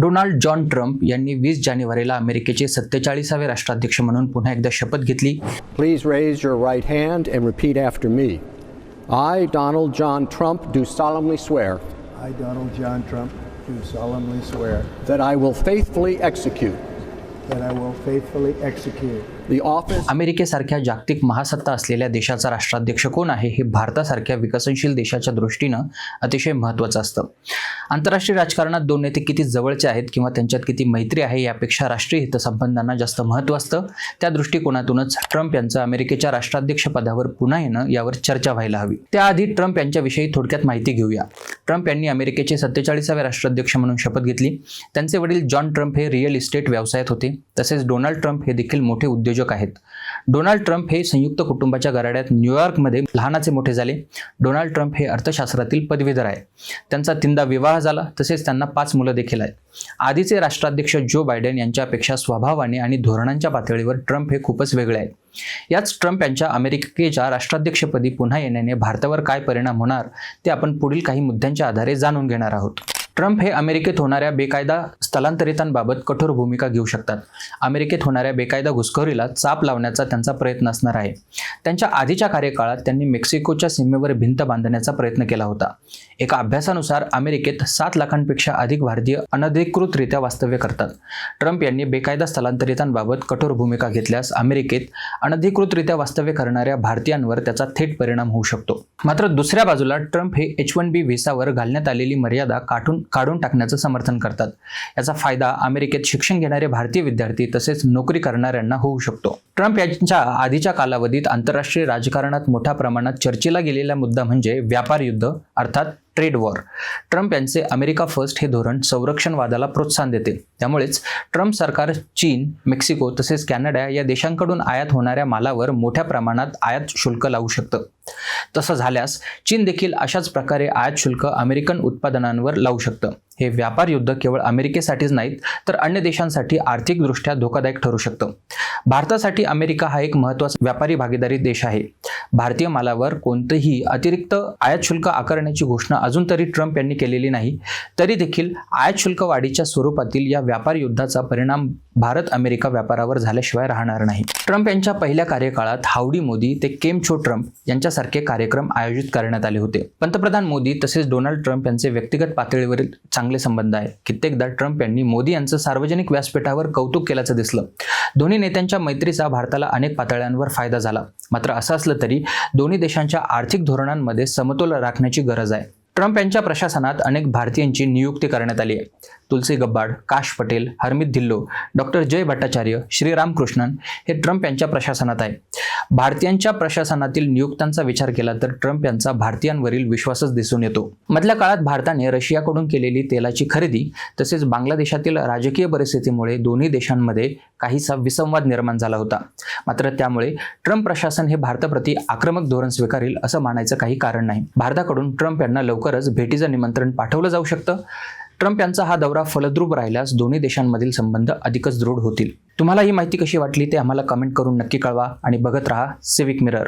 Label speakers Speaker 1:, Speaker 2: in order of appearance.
Speaker 1: Donald John Trump यांनी वीस जानेवारीला अमेरिकेचे सत्तेचाळीसावे राष्ट्राध्यक्ष म्हणून पुन्हा एकदा शपथ घेतली.
Speaker 2: Please raise your right hand and repeat after me
Speaker 3: I Donald John Trump do solemnly swear
Speaker 2: I Donald John Trump do
Speaker 3: solemnly swear that I will
Speaker 2: faithfully execute
Speaker 1: अमेरिकेसारख्या जागतिक महासत्ता असलेल्या देशाचा राष्ट्राध्यक्ष कोण आहे हे भारतासारख्या विकसनशील देशाच्या दृष्टीनं अतिशय महत्वाचं असतं. आंतरराष्ट्रीय राजकारणात दोन नेते किती जवळचे आहेत किंवा त्यांच्यात किती मैत्री आहे यापेक्षा राष्ट्रीय हितसंबंधांना जास्त महत्त्व असतं त्या दृष्टिकोनातूनच ट्रम्प यांचं अमेरिकेच्या राष्ट्राध्यक्षपदावर पुन्हा येणं यावर चर्चा व्हायला हवी. त्याआधी ट्रम्प यांच्याविषयी थोडक्यात माहिती घेऊया. ट्रम्प यांनी अमेरिकेचे सत्तेचाळीसावे राष्ट्राध्यक्ष म्हणून शपथ घेतली. त्यांचे वडील जॉन ट्रम्प हे रिअल इस्टेट व्यवसायात होते. तसेच डोनाल्ड ट्रम्प हे देखील मोठे उद्योजक आहेत. डोनाल्ड ट्रम्प हे संयुक्त कुटुंबाच्या घराड्यात न्यूयॉर्कमध्ये लहानाचे मोठे झाले. डोनाल्ड ट्रम्प हे अर्थशास्त्रातील पदवीधर आहे त्यांचा तीनदा विवाह झाला तसेच त्यांना पाच मुलं देखील आहेत. आधीचे राष्ट्राध्यक्ष जो बायडेन यांच्यापेक्षा स्वभावाने आणि धोरणांच्या पातळीवर ट्रम्प हे खूपच वेगळे आहेत. याच ट्रम्प यांच्या अमेरिकेच्या राष्ट्राध्यक्षपदी पुन्हा येण्याने भारतावर काय परिणाम होणार ते आपण पुढील काही मुद्द्यांच्या आधारे जाणून घेणार आहोत. ट्रम्प हे अमेरिकेत होणाऱ्या बेकायदा स्थलांतरितांबाबत कठोर भूमिका घेऊ शकतात. अमेरिकेत होणाऱ्या बेकायदा घुसखोरीला चाप लावण्याचा त्यांचा प्रयत्न असणार आहे. त्यांच्या आधीच्या कार्यकाळात त्यांनी मेक्सिकोच्या सीमेवर भिंत बांधण्याचा प्रयत्न केला होता. एका अभ्यासानुसार अमेरिकेत सात लाखांपेक्षा अधिक भारतीय अनधिकृतरित्या वास्तव्य करतात. ट्रम्प यांनी बेकायदा स्थलांतरितांबाबत कठोर भूमिका घेतल्यास अमेरिकेत अनधिकृतरित्या वास्तव्य करणाऱ्या भारतीयांवर त्याचा थेट परिणाम होऊ शकतो. मात्र दुसऱ्या बाजूला ट्रम्प हे एच वन बी व्हिसावर घालण्यात आलेली मर्यादा काढून काढून टाकण्याचं समर्थन करतात. याचा फायदा अमेरिकेत शिक्षण घेणारे भारतीय विद्यार्थी तसेच नोकरी करणाऱ्यांना होऊ शकतो. ट्रम्प यांच्या आधीच्या कालावधीत आंतरराष्ट्रीय राजकारणात मोठ्या प्रमाणात चर्चेला गेलेला मुद्दा म्हणजे व्यापार युद्ध अर्थात ट्रेड वॉर. ट्रम्प यांचे अमेरिका फर्स्ट हे धोरण संरक्षणवादाला प्रोत्साहन देते. त्यामुळेच ट्रम्प सरकार चीन मेक्सिको तसेच कॅनडा या देशांकडून आयात होणाऱ्या मालावर मोठ्या प्रमाणात आयात शुल्क लावू शकतं. तसं झाल्यास चीन देखील अशाच प्रकारे आयात शुल्क अमेरिकन उत्पादनांवर लावू शकतं. हे व्यापार युद्ध केवळ अमेरिकेसाठीच नाहीत तर अन्य देशांसाठी आर्थिकदृष्ट्या धोकादायक ठरू शकतं. भारतासाठी अमेरिका हा एक महत्त्वाचा व्यापारी भागीदारी देश आहे. भारतीय मालावर कोणतंही अतिरिक्त आयात शुल्क आकारण्याची घोषणा अजून तरी ट्रम्प यांनी केलेली नाही. तरी देखील आयात शुल्क वाढीच्या स्वरूपातील या व्यापार युद्धाचा परिणाम भारत अमेरिका व्यापारावर झाल्याशिवाय राहणार नाही. ट्रम्प यांच्या पहिल्या कार्यकाळात हावडी मोदी ते केम छो ट्रम्प यांच्यासारखे कार्यक्रम आयोजित करण्यात आले होते. पंतप्रधान मोदी तसेच डोनाल्ड ट्रम्प यांचे व्यक्तिगत पातळीवरील चांगले संबंध आहे. कित्येकदा ट्रम्प यांनी मोदी यांचं सार्वजनिक व्यासपीठावर कौतुक केल्याचं दिसलं. दोन्ही नेत्यांच्या मैत्रीचा भारताला अनेक पातळ्यांवर फायदा झाला. मात्र असं असलं तरी दोन्ही देशांच्या आर्थिक धोरणांमध्ये समतोल राखण्याची गरज आहे. ट्रम्प यांच्या प्रशासनात अनेक भारतीयांची नियुक्ती करण्यात आली आहे. Tulsi Gabbard Kash Patel Harmeet Dhillon doctor Jay Bhattacharya Sriram Krishnan हे ट्रम्प यांच्या प्रशासनात आहे. भारतीयांच्या प्रशासनातील नियुक्त्यांचा विचार केला तर ट्रम्प यांचा भारतीयांवरील विश्वासच दिसून येतो. मधल्या काळात भारताने रशियाकडून केलेली तेलाची खरेदी तसेच बांगलादेशातील राजकीय परिस्थितीमुळे दोन्ही देशांमध्ये काहीसा विसंवाद निर्माण झाला होता. मात्र त्यामुळे ट्रम्प प्रशासन हे भारताप्रती आक्रमक धोरण स्वीकारेल असं मानायचं काही कारण नाही. भारताकडून ट्रम्प यांना लवकर लवकरच भेटीचं निमंत्रण पाठवलं जाऊ शकतं. ट्रम्प यांचा हा दौरा फलद्रूप राहिल्यास दोन्ही देशांमधील संबंध अधिकच दृढ होतील. तुम्हाला ही माहिती कशी वाटली ते आम्हाला कमेंट करून नक्की कळवा आणि बघत राहा सिविक मिरर